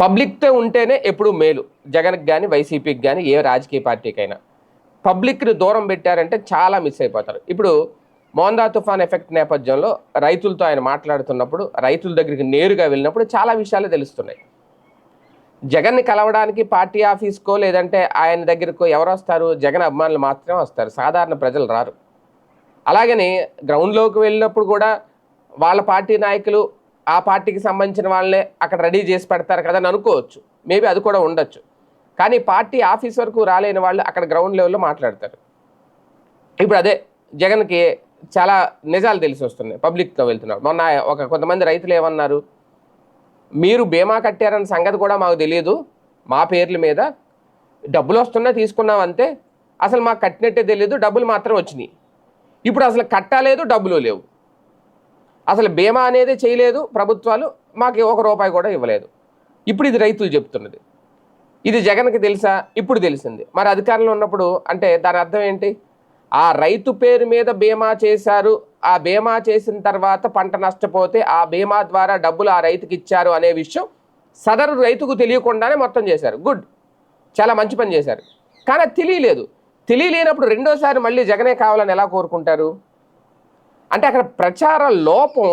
పబ్లిక్తో ఉంటేనే ఎప్పుడు మేలు. జగన్కి కానీ వైసీపీకి కానీ ఏ రాజకీయ పార్టీకైనా. పబ్లిక్ని దూరం పెట్టారంటే చాలా మిస్ అయిపోతారు. ఇప్పుడు మోందా తుఫాన్ ఎఫెక్ట్ నేపథ్యంలో రైతులతో ఆయన మాట్లాడుతున్నప్పుడు రైతుల దగ్గరికి నేరుగా వెళ్ళినప్పుడు చాలా విషయాలు తెలుస్తున్నాయి. జగన్ని కలవడానికి పార్టీ ఆఫీస్కో లేదంటే ఆయన దగ్గరకు ఎవరు వస్తారు? జగన్ అభిమానులు మాత్రమే వస్తారు. సాధారణ ప్రజలు రారు. అలాగని గ్రౌండ్లోకి వెళ్ళినప్పుడు కూడా వాళ్ళ పార్టీ నాయకులు ఆ పార్టీకి సంబంధించిన వాళ్ళే అక్కడ రెడీ చేసి పెడతారు కదా అని అనుకోవచ్చు. మేబీ అది కూడా ఉండొచ్చు. కానీ పార్టీ ఆఫీస్ వరకు రాలేని వాళ్ళు అక్కడ గ్రౌండ్ లెవెల్లో మాట్లాడతారు. ఇప్పుడు అదే జగన్కి చాలా నిజాలు తెలిసి వస్తున్నాయి. పబ్లిక్తో వెళ్తున్నారు. మొన్న ఒక కొంతమంది రైతులు ఏమన్నారు? మీరు బీమా కట్టారన్న సంగతి కూడా మాకు తెలియదు. మా పేర్ల మీద డబ్బులు వస్తున్నా తీసుకున్నాం అంతే. అసలు మాకు కట్టినట్టే తెలియదు డబ్బులు మాత్రం వచ్చినాయి. ఇప్పుడు అసలు కట్టలేదు డబ్బులు లేవు. అసలు బీమా అనేది చేయలేదు ప్రభుత్వాలు మాకు ఒక రూపాయి కూడా ఇవ్వలేదు. ఇప్పుడు ఇది రైతులు చెప్తున్నది. ఇది జగన్కి తెలుసా? ఇప్పుడు తెలిసింది. మరి అధికారంలో ఉన్నప్పుడు అంటే దాని అర్థం ఏంటి? ఆ రైతు పేరు మీద బీమా చేశారు ఆ బీమా చేసిన తర్వాత పంట నష్టపోతే ఆ బీమా ద్వారా డబ్బులు ఆ రైతుకి ఇచ్చారు అనే విషయం సదరు రైతుకు తెలియకుండానే మొత్తం చేశారు. గుడ్. చాలా మంచి పని చేశారు. కానీ తెలియలేదు. తెలియలేనప్పుడు రెండోసారి మళ్ళీ జగనే కావాలని ఎలా కోరుకుంటారు? అంటే అక్కడ ప్రచార లోపం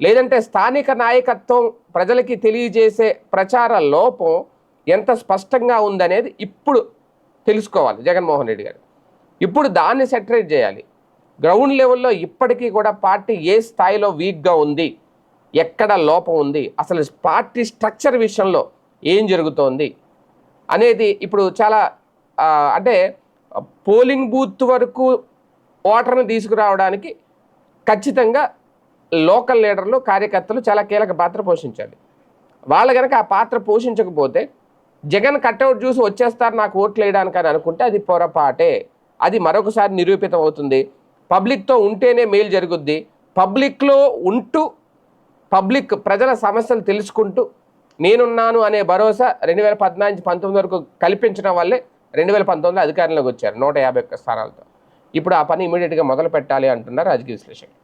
లేదంటే స్థానిక నాయకత్వం ప్రజలకి తెలియజేసే ప్రచార లోపం ఎంత స్పష్టంగా ఉందనేది ఇప్పుడు తెలుసుకోవాలి జగన్మోహన్ రెడ్డి గారు. ఇప్పుడు దాన్ని సెటరేట్ చేయాలి. గ్రౌండ్ లెవెల్లో ఇప్పటికీ కూడా పార్టీ ఏ స్థాయిలో వీక్గా ఉంది ఎక్కడ లోపం ఉంది అసలు పార్టీ స్ట్రక్చర్ విషయంలో ఏం జరుగుతోంది అనేది ఇప్పుడు చాలా అంటే పోలింగ్ బూత్ వరకు ఓటర్ని తీసుకురావడానికి ఖచ్చితంగా లోకల్ లీడర్లు కార్యకర్తలు చాలా కీలక పాత్ర పోషించాలి. వాళ్ళు కనుక ఆ పాత్ర పోషించకపోతే జగన్ కట్అవుట్ చూసి వచ్చేస్తారు నాకు ఓట్లు వేయడానికి అని అనుకుంటే అది పొరపాటే. అది మరొకసారి నిరూపితం అవుతుంది. పబ్లిక్తో ఉంటేనే మేలు జరుగుద్ది. పబ్లిక్లో ఉంటూ పబ్లిక్ ప్రజల సమస్యలు తెలుసుకుంటూ నేనున్నాను అనే భరోసా రెండు వేల పద్నాలుగు పంతొమ్మిది వరకు కల్పించడం వల్లే రెండు వేల పంతొమ్మిదిలో అధికారంలోకి వచ్చారు నూట యాభై ఒక్క స్థానాలతో. ఇప్పుడు ఆ పని ఇమీడియట్గా మొదలు పెట్టాలి అంటున్నారు రాజకీయ విశ్లేషకులు.